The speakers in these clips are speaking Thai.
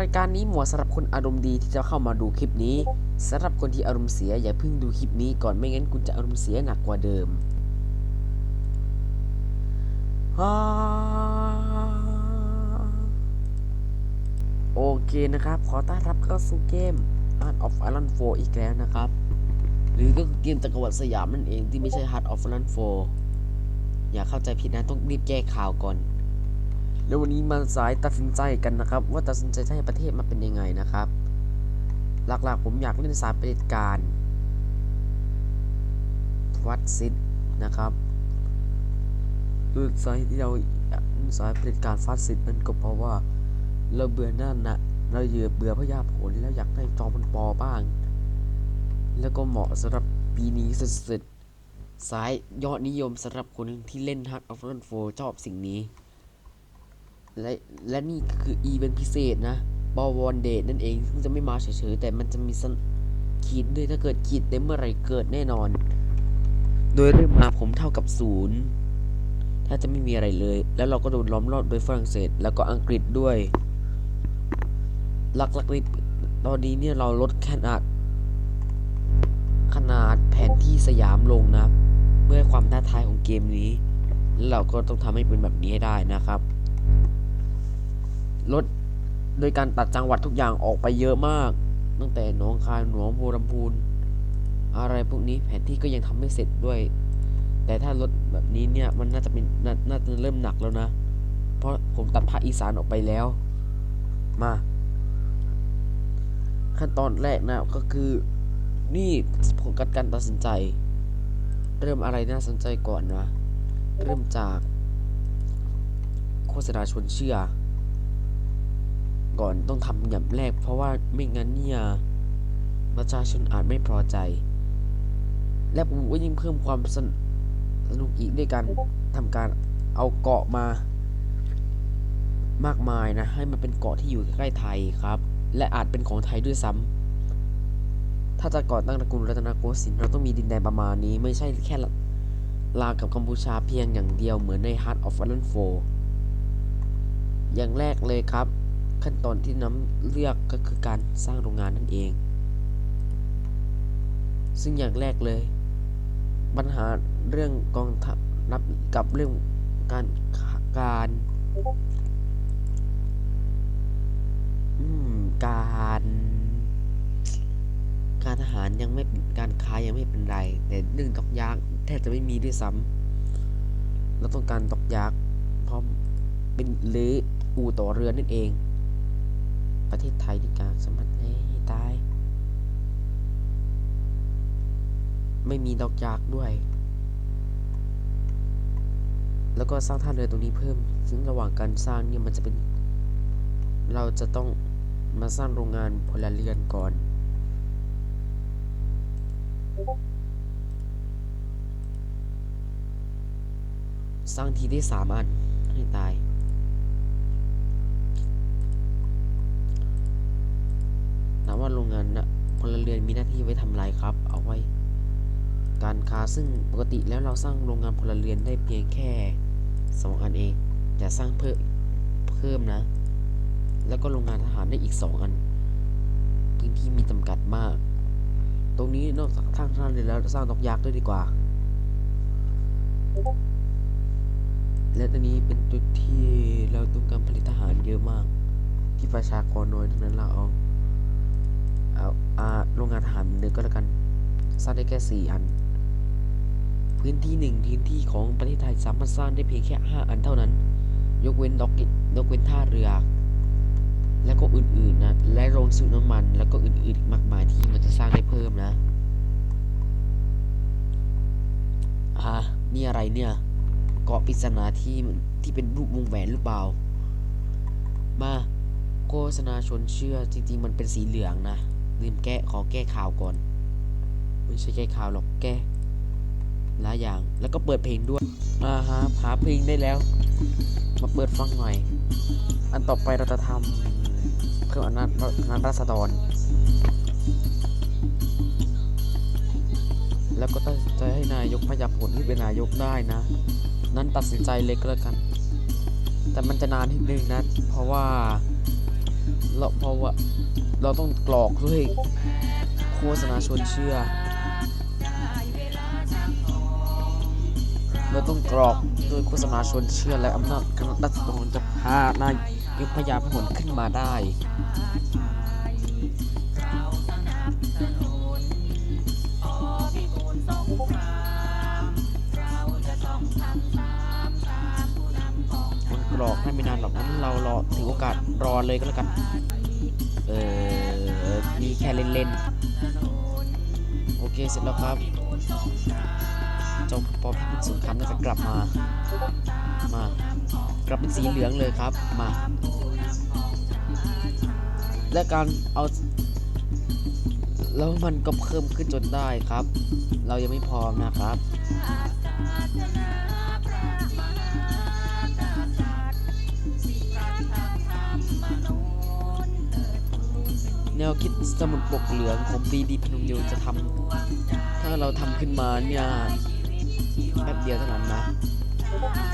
รายการนี้เหมาะสำหรับคนอารมณ์ดีที่จะเข้ามาดูคลิปนี้สำหรับคนที่อารมณ์เสียอย่าเพิ่งดูคลิปนี้ก่อนไม่งั้นคุณจะอารมณ์เสียหนักกว่าเดิมฮ่าโอเคนะครับ ขอต้อนรับเข้าสู่เกม Heart of Iron 4 อีกแล้วนะครับ หรือก็คือเกมจักรวรรดิสยามนั่นเองที่ไม่ใช่ Heart of Iron 4 อย่าเข้าใจผิดนะต้องรีบแก้ข่าวก่อน แล้ววันนี้มาสายตัดสินใจกันนะครับ ว่าตัดสินใจให้ประเทศมันเป็นยังไงนะครับ หลักๆผมอยากเล่นสายเผด็จการวัดซิดนะครับโดยสาเหตุที่เราเล่นสายเผด็จการฟัดซิดนั่นก็เพราะว่าเราเบื่อหน้านะเราเบื่อเบื่อพญาผลแล้วอยากได้จอมพลปอบ้าง แล้วก็เหมาะสำหรับปีนี้สุดๆสายยอดนิยมสำหรับคนที่เล่น Heart of Iron 4ชอบสิ่งนี้ และและนี่คืออีเวนต์พิเศษนะบอวอนเดทนั่นเองซึ่งจะไม่มาเฉยๆแต่มันจะมีสัญขีดด้วยถ้าเกิดขีดได้เมื่อไรเกิดแน่นอน โดยเริ่มมาผมเท่ากับศูนย์ถ้าจะไม่มีอะไรเลย แล้วเราก็โดนล้อมรอบโดยฝรั่งเศส แล้วก็อังกฤษด้วยลักๆเลยตอนนี้เนี่ยเราลดขนาด ขนาดแผนที่สยามลงนะเพื่อความท้าทายของเกมนี้ แล้วเราก็ต้องทำให้เป็นแบบนี้ให้ได้นะครับ ลดโดยการตัดจังหวัดทุกอย่างออกไปเยอะมาก ตั้งแต่หนองคายหนองบัวลำพูนอะไรพวกนี้แผนที่ก็ยังทำไม่เสร็จด้วย แต่ถ้าลดแบบนี้เนี่ยมันน่าจะเป็นนน่าจะเริ่มหนักแล้วนะ เพราะผมตัดภาคอีสานออกไปแล้ว มา ขั้นตอนแรกนะก็คือ นี่ผลการตัดสินใจ เริ่มอะไรน่าสนใจก่อนนะ เริ่มจากโฆษณาชวนเชื่อ ก่อนต้องทำอย่างแรก เพราะว่าไม่งั้นเนี่ยประชาชนอาจไม่พอใจ และผมก็ยิ่งเพิ่มความสนสนุกอีกด้วยการทำการเอาเกาะมา มากมายนะ ให้มันเป็นเกาะที่อยู่ใกล้ไทยครับ และอาจเป็นของไทยด้วยซ้ำถ้าจะก่อตั้งตระกูลรัตนโกสินทร์เราต้องมีดินแดนประมาณนี้ ไม่ใช่แค่ลาวกับกัมพูชาเพียงอย่างเดียวเหมือนใน Heart of Iron 4อย่างแรกเลยครับ ขั้นตอนที่น้ำเลือกก็คือการสร้างโรงงานนั่นเอง ซึ่งอย่างแรกเลย ปัญหาเรื่องกองทัพนับกับเรื่องการการการการทหารยังไม่การค้ายังไม่เป็นไร แต่เรื่องตอกยากแทบจะไม่มีด้วยซ้ำเราต้องการตอกยากเพราะเป็นหรืออู่ต่อเรือนั่นเอง ประเทศไทยนี่การสมัครให้ตาย ไม่มีดอกยากด้วย แล้วก็สร้างท่าเรือตรงนี้เพิ่ม ซึ่งระหว่างการสร้างเนี่ยมันจะเป็น เราจะต้องมาสร้างโรงงานพลเรือนก่อนสร้างทีได้สามอันให้ตาย ว้ทำอะไรครับ เอาไว้ การค้าซึ่งปกติแล้วเราสร้างโรงงานพลเรือนได้เพียงแค่สองอันเอง อย่าสร้างเพิ่มเพิ่มนะ แล้วก็โรงงานทหารได้อีกสองอัน พื้นที่มีจำกัดมาก ตรงนี้นอกจากทางท่านเรือแล้วสร้างนกยักษ์ด้วยดีกว่า และตอนนี้เป็นจุดที่เราต้องการผลิตทหารเยอะมาก ที่ประชากรน้อยเท่านั้นเราเอาเอานหารเดิมก็แล้วกันสร้างได้แค่สี่อัน พื้นที่หนึ่งพื้นที่ของประเทศไทยสามารถสร้างได้เพียงแค่ห้าอันเท่านั้น ยกเว้นด็อกยกเว้นท่าเรือ แล้วก็อื่นๆนะ และโรงสูบน้ำมัน แล้วก็อื่นๆอีกมากมายที่มันจะสร้างได้เพิ่มนะอ่านี่อะไรเนี่ย เกาะปริศนาที่ที่เป็นรูปวงแหวนหรือเปล่า มาโฆษณาชวนเชื่อจริงๆมันเป็นสีเหลืองนะ ลืมแก้ขอแก้ข่าวก่อน ไม่ใช่แก้ข่าวหรอกแก้หลายอย่างแล้วก็เปิดเพลงด้วยมาฮะหาเพลงได้แล้ว มาเปิดฟังหน่อย อันต่อไปเราจะทำเพิ่มอำนาจอำนาจราษฎร แล้วก็ตัดใจให้นายกพยาผลที่เป็นนายกได้นะ นั้นตัดสินใจเล็กแล้วกัน แต่มันจะนานนิดนึงนะ เพราะว่าเราเพราะว่า เราต้องกรอกด้วยโฆษณาชวนเชื่อ เราต้องกรอกด้วยโฆษณาชวนเชื่อและอำนาจคณะรัษฎรจะพานายยกพยาพหลขึ้นมาได้มันกรอกให้ไม่นานหรอกนั้นเรารอถือโอกาสรอเลยก็แล้วกัน เออ แค่เล่นๆ โอเคเสร็จแล้วครับเจ้าปอพิพิธสงครามน่าจะกลับมา มากลับเป็นสีเหลืองเลยครับ มา และการเอาแล้วมันก็เพิ่มขึ้นจนได้ครับ เรายังไม่พร้อมนะครับ แนวคิดสมุดปกเหลืองของปีดีพนมยงจะทำถ้าเราทำขึ้นมาเนี่ยแป๊บเดียวเท่านั้นนะ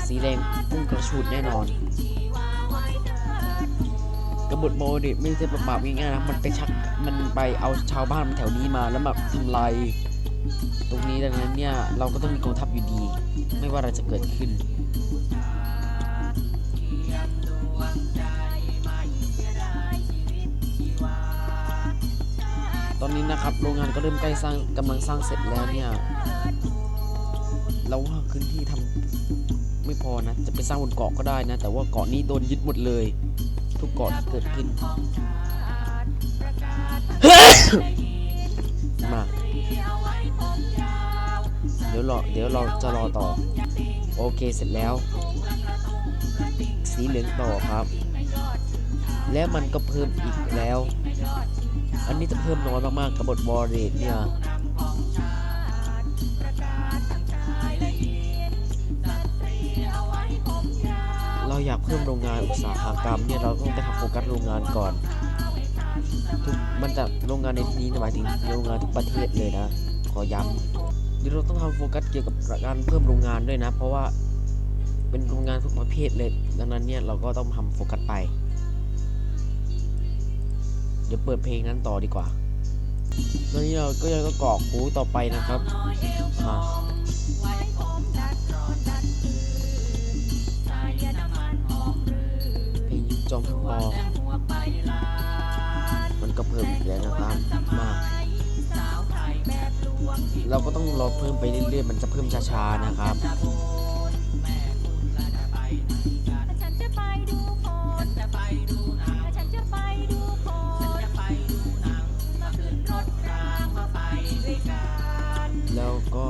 สีแดงพุ่งกระชูดแน่นอนกบฏโมเดไม่ใช่ประมาทง่ายๆนะ มันไปชัก มันไปเอาชาวบ้านแถวนี้มาแล้วมาทำลายตรงนี้ดังนั้นเนี่ย เราก็ต้องมีกองทัพอยู่ดี ไม่ว่าอะไรจะเกิดขึ้น อนนี้นะครับโรงงานก็เริ่มใกล้สร้างกำลังสร้างเสร็จแล้วเนี่ยเราว่าพื้นที่ทำไม่พอนะ จะไปสร้างบนเกาะก็ได้นะ แต่ว่าเกาะนี้โดนยึดหมดเลย ทุกเกาะที่เกิดขึ้น มาเดี๋ยวรอเดี๋ยวเราจะรอต่อ โอเคเสร็จแล้ว สีเหลืองต่อครับ แล้วมันก็เพิ่มอีกแล้ว อันนี้จะเพิ่มน้อยมากๆกับบทบอร์เรดเนี่ยเราอยากเพิ่มโรงงานอุตสาหกรรมเนี่ยเราต้องไปทำโฟกัสโรงงานก่อนทุกมันจะโรงงานในที่นี้หมายถึงโรงงานทุกประเทศเลยนะ ขอย้ำเดี๋ยวเราต้องทำโฟกัสเกี่ยวกับการเพิ่มโรงงานด้วยนะ เพราะว่าเป็นโรงงานทุกประเภทเลย ดังนั้นเนี่ยเราก็ต้องทำโฟกัสไป เดี๋ยวเปิดเพลงนั้นต่อดีกว่า ตอนนี้เราก็ยังก็กรอกหูต่อไปนะครับมาเพลงยุคจอมพอมันก็เพิ่มอีกแล้วนะครับ มา เราก็ต้องรอเพิ่มไปเรื่อยๆ มันจะเพิ่มช้าๆนะครับ แล้วก็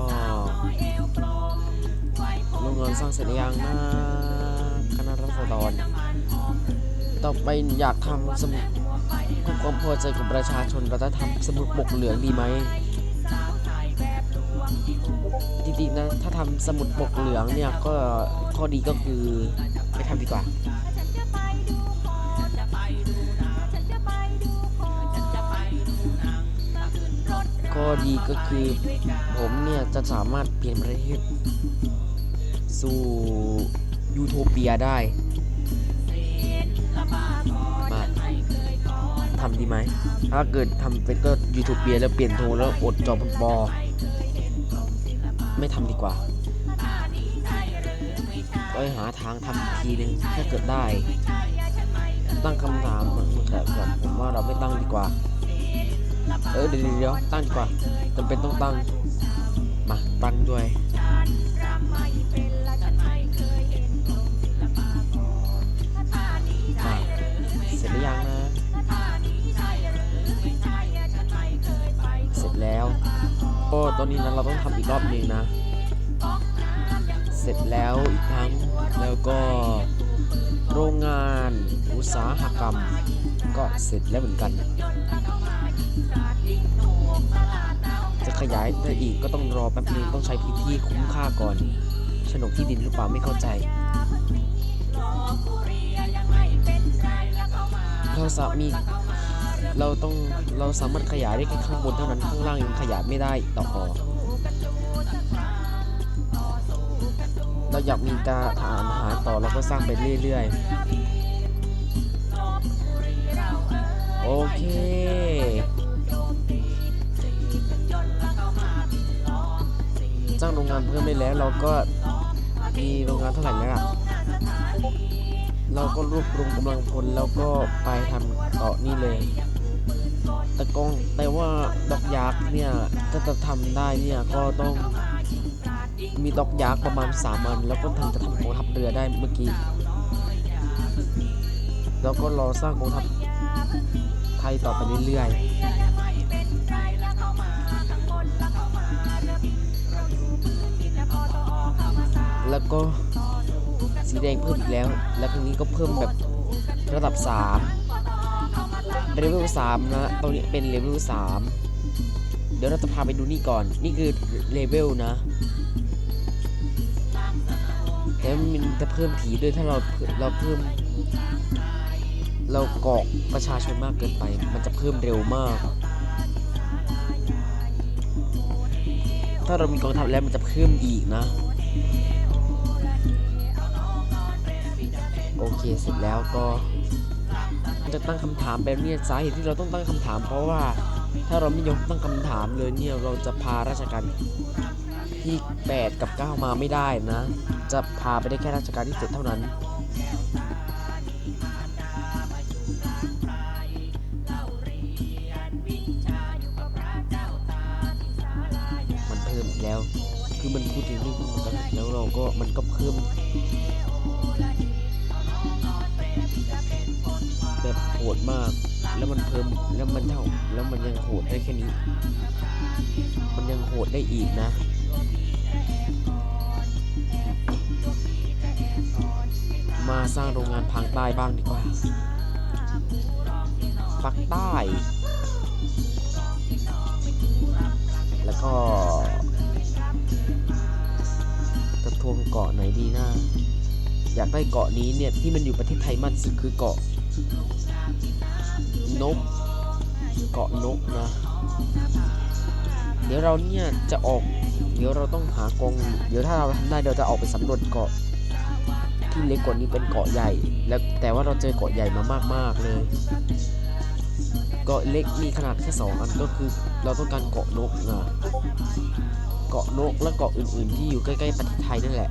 เอวกลมไว้ผมโรงงานสร้างเสร็จหรือยังนะคณะรัษฎรต่อไปอยากทำสมุดความพอใจของประชาชนเราจะทำสมุดปกเหลืองดีไหมจริงๆนะถ้าทำสมุดปกเหลืองเนี่ยก็ข้อดีก็คือไม่ทำดีกว่าข้อดีก็คือ ผมเนี่ยจะสามารถเปลี่ยนประเทศ สู่ยูโทเปียได้ มาทำดีไหม ถ้าเกิดทำเป็นก็ยูโทเปียแล้วเปลี่ยนโทแล้วอดจอปอไม่ทำดีกว่า ก็หาทางทำอีกทีนึงถ้าเกิดได้ ตั้งคำถามแต่แบบผมว่าเราไม่ตั้งดีกว่า เออเดี๋ยวตั้งดีกว่าจำเป็นต้องตั้ง มาตั้งด้วยอะเสร็จหรือยังนะ เสร็จแล้วก็ตอนนี้นะเราต้องทำอีกรอบหนึ่งนะ เสร็จแล้วอีกครั้งแล้วก็โรงงานอุตสาหกรรม ก็เสร็จแล้วเหมือนกัน ขยายได้อีกก็ต้องรอแป๊บนึงต้องใช้พื้นที่คุ้มค่าก่อนโฉนดที่ดินหรือเปล่าไม่เข้าใจ เราสามีเราต้องเราสามารถขยายได้แค่ข้างบนเท่านั้นข้างล่างยังขยายไม่ได้ต่อเราอยากมีการทาอาหารต่อเราก็สร้างไปเรื่อยๆ โอเค สร้างโรงงานเพิ่มได้แล้ว เราก็มีโรงงานเท่าไหร่แล้วล่ะเราก็รวบรวมกำลังพลแล้วก็ไปทำเกาะนี่เลยแต่กองแต่ว่าดอกยักษ์เนี่ยถ้าจะทำได้เนี่ยก็ต้องมีดอกยักษ์ประมาณสามอันแล้วก็ถึงจะทำกองทัพเรือได้เมื่อกี้แล้วก็รอสร้างกองทัพไทยต่อไปเรื่อยๆ แล้วก็สีแดงเพิ่มอีกแล้ว แล้วครั้งนี้ก็เพิ่มแบบระดับ3เลเวล3นะตรงนี้เป็นเลเวล3เดี๋ยวเราจะพาไปดูนี่ก่อน นี่คือเลเวลนะแต่มันจะเพิ่มผีด้วยถ้าเราเราเพิ่ม เราเกาะประชาชนมากเกินไป มันจะเพิ่มเร็วมาก ถ้าเรามีกองทัพแล้วมันจะเพิ่มอีกนะ โอเคเสร็จแล้วก็จะตั้งคำถามแบบนี้สาเหตุที่เราต้องตั้งคำถาม เพราะว่าถ้าเราไม่ยกตั้งคำถามเลยเนี่ยเราจะพาราชการที่ 8 กับ 9 มาไม่ได้นะ จะพาไปได้แค่ราชการที่ 7 เท่านั้นมันเพิ่มแล้วคือมันพูดถึงเรื่องมันกันแล้วเราก็มันก็เพิ่ม แบบโหดมาก แล้วมันเพิ่มแล้วมันเท่าแล้วมันยังโหดได้แค่นี้ มันยังโหดได้อีกนะมาสร้างโรงงานพังใต้บ้างดีกว่าปักใต้ แล้วก็จะทวงเกาะไหนดีนะ อยากได้เกาะนี้เนี่ย ที่มันอยู่ประเทศไทยมากที่สุดคือเกาะ นก เกาะนกนะ เดี๋ยวเราเนี่ยจะออก เดี๋ยวเราต้องหากอง เดี๋ยวถ้าเราทำได้เราจะออกไปสำรวจเกาะที่เล็กกว่านี้เป็นเกาะใหญ่ แล้วแต่ว่าเราเจอเกาะใหญ่มามากๆเลย เกาะเล็กมีขนาดแค่สองอันก็คือเราต้องการเกาะนกนะ เกาะนกและเกาะอื่นๆที่อยู่ใกล้ๆประเทศไทยนั่นแหละ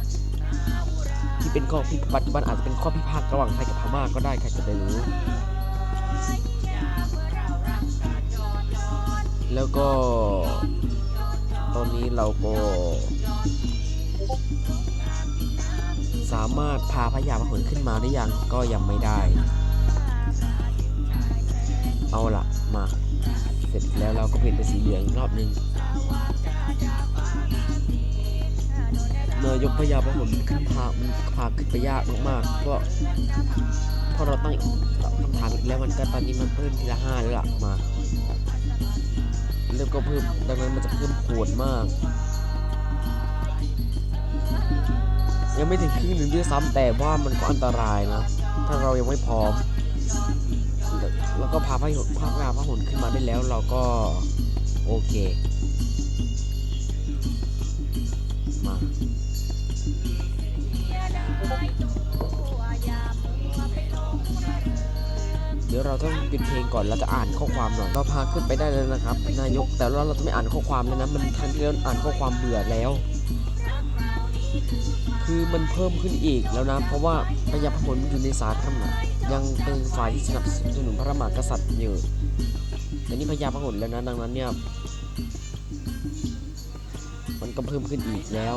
ที่เป็นข้อพิปัจจุบันอาจจะเป็นข้อพิพาทระหว่างไทยกับพม่าก็ได้ใครจะไปรู้ แล้วก็ ตอนนี้เราก็ สามารถพาพญาพหนขึ้นมาได้ยังก็ยังไม่ได้ เอาละมา เสร็จแล้วเราก็เปลี่ยนเป็นสีเหลืองอีกรอบนึง นายกพญาพหนขึ้นพามันพาขึ้นไปยากมากๆก็พอเราตั้งคำถามอีกแล้วมันก็ตอนนี้มันเพิ่มทีละห้าแล้วล่ะมาแล้วก็เพิ่มดังนั้นมันจะเพิ่มโหดมาก ยังไม่ถึงครึ่งหนึ่งด้วยซ้ำแต่ว่ามันก็อันตรายนะ ถ้าเรายังไม่พร้อมแล้วแล้วก็พาพระหนพาพระพระหนขึ้นมาได้แล้วเราก็โอเค ดี๋ยวเราต้องปิดเพลงก่อนแล้วจะอ่านข้อความหน่อยเราพาขึ้นไปได้เลยนะครับ นายกแต่ว่าเราจะไม่อ่านข้อความเลยนะมันครั้งที่แล้วอ่านข้อความเบื่อแล้ว คือมันเพิ่มขึ้นอีกแล้วนะ เพราะว่าพญาพหลอยู่ในสาธรรมะยังเป็นฝ่ายที่สนับสนุนพระมหากษัตริย์อยู่แต่นี่พญาพหลแล้วนะดังนั้นเนี่ยมันก็เพิ่มขึ้นอีกแล้ว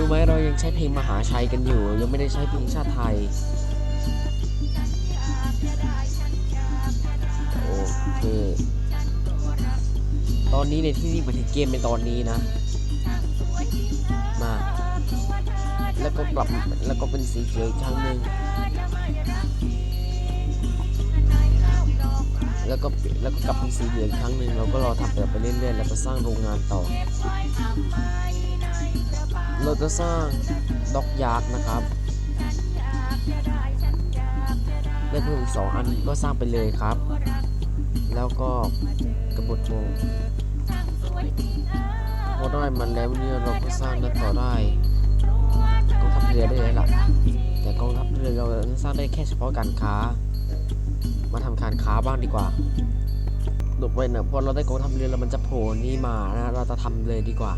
รู้ไหมเรายังใช้เพลงมหาชัยกันอยู่ ยังไม่ได้ใช้เพลงชาติไทย โอเค ตอนนี้ในที่นี่มันถึงเกมเป็นตอนนี้นะ มา แล้วก็กลับแล้วก็เป็นสีเขียวอีกครั้งหนึ่งแล้วก็แล้วก็กลับเป็นสีเหลืองครั้งหนึ่งเราก็รอทำแบบไปเรื่อยๆ แล้วก็สร้างโรงงานต่อ เราจะสร้างด็อกยาร์ดนะครับได้เพิ่มอีกสองอันก็สร้างไปเลยครับ แล้วก็กระบฏวงพอได้มันแล้วเนี่ยเราก็สร้างนั้นต่อได้กองทัพเรือได้เลยล่ะแต่กองทัพสร้างได้แค่เฉพาะการค้า มาทำการค้าบ้างดีกว่าหลบไปนะพอเราได้กองทัพเรือแล้วมันจะโผล่นี่มานะเราจะทำเลยดีกว่า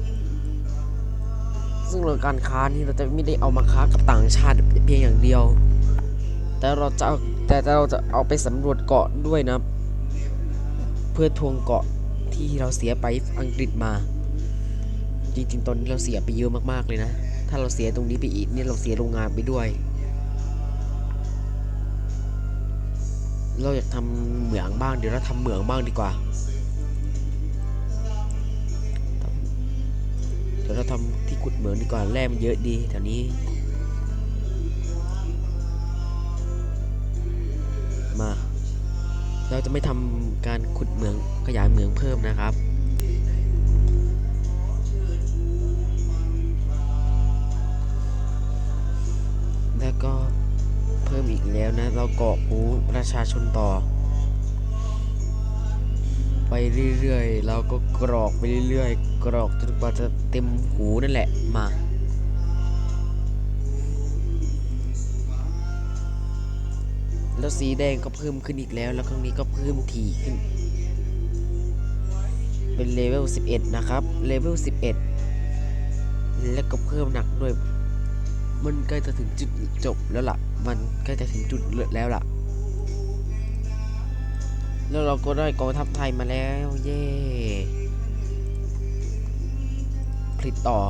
ซึ่งเรื่องการค้านี่เราจะไม่ได้เอามาค้ากับต่างชาติเพียงอย่างเดียว แต่เราจะเอาแต่เราจะเอาไปสำรวจเกาะด้วยนะ เพื่อทวงเกาะที่เราเสียไปอังกฤษมา จริงๆ ตอนนี้เราเสียไปเยอะมากๆเลยนะ ถ้าเราเสียตรงนี้ไปอีกเนี่ยเราเสียโรงงานไปด้วย เราอยากทำเหมืองบ้างเดี๋ยวเราทำเหมืองบ้างดีกว่า เดี๋ยวเราทำ ขุดเหมืองดีกว่าแร่มันเยอะดีแถวนี้ มา เราจะไม่ทำการขุดเหมืองขยายเหมืองเพิ่มนะครับแล้วก็เพิ่มอีกแล้วนะ เราเกาะหูประชาชนต่อ เรื่อยๆ เราก็กรอกไปเรื่อยๆ กรอกจนกว่าจะเต็มหูนั่นแหละมาแล้วสีแดงก็เพิ่มขึ้นอีกแล้ว แล้วครั้งนี้ก็เพิ่มถี่ขึ้น เป็นเลเวล 11 นะครับ เลเวล 11 แล้วก็เพิ่มหนักด้วย มันใกล้จะถึงจุดจบแล้วล่ะ มันใกล้จะถึงจุดเลิศแล้วล่ะ แล้วเราก็ได้กองทัพไทยมาแล้ว เย้ผลิตต่อ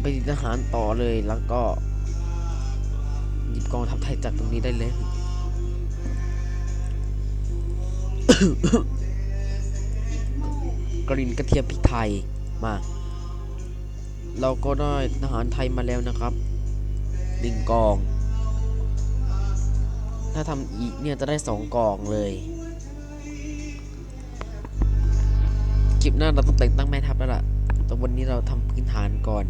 ไปทหารต่อเลยแล้วก็ หยิบกองทัพไทยจากตรงนี้ได้เลย กรินกระเทียมพริกไทยมา เราก็ได้ทหารไทยมาแล้วนะครับหนึ่งกอง ถ้าทำอีกเนี่ยจะได้สองกองเลยคลิปหน้าเราต้องแต่งตั้งแม่ทัพแล้วล่ะ แต่วันนี้เราทำพื้นฐานก่อน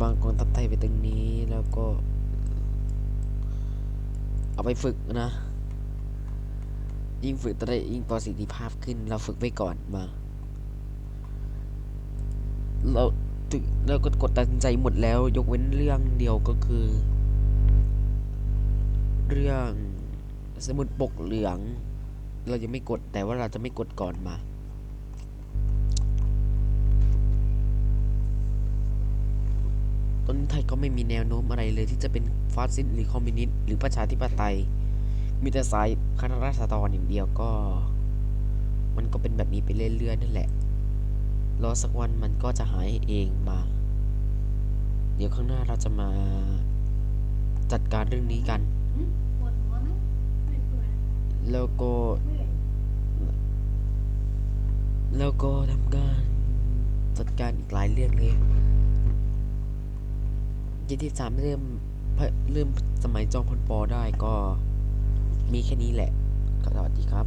วางกองทัพไทยไปตรงนี้แล้วก็ เอาไปฝึกนะ ยิ่งฝึกจะได้ยิ่งประสิทธิภาพขึ้น เราฝึกไว้ก่อนมา เราถึงเราก็กดตัดสินใจหมดแล้ว ยกเว้นเรื่องเดียวก็คือ เรื่องสมุดปกเหลือง เรายังไม่กดแต่ว่าเราจะไม่กดก่อนมา ตอนนี้ไทยก็ไม่มีแนวโน้มอะไรเลยที่จะเป็นฟาสซิสต์หรือคอมมิวนิสต์หรือประชาธิปไตย มีแต่สายคณะราษฎรอย่างเดียวก็ มันก็เป็นแบบนี้ไปเรื่อยๆนั่นแหละ รอสักวันมันก็จะหายเองมา เดี๋ยวข้างหน้าเราจะมาจัดการเรื่องนี้กัน ปวดหัวไหมไม่ปวดแล้วก็เมื่อยแล้วก็ทำการจัดการอีกหลายเรื่องเลยยี่ที่สามเริ่มพะเริ่มสมัยจองพลปอได้ก็มีแค่นี้แหละสวัสดีครับ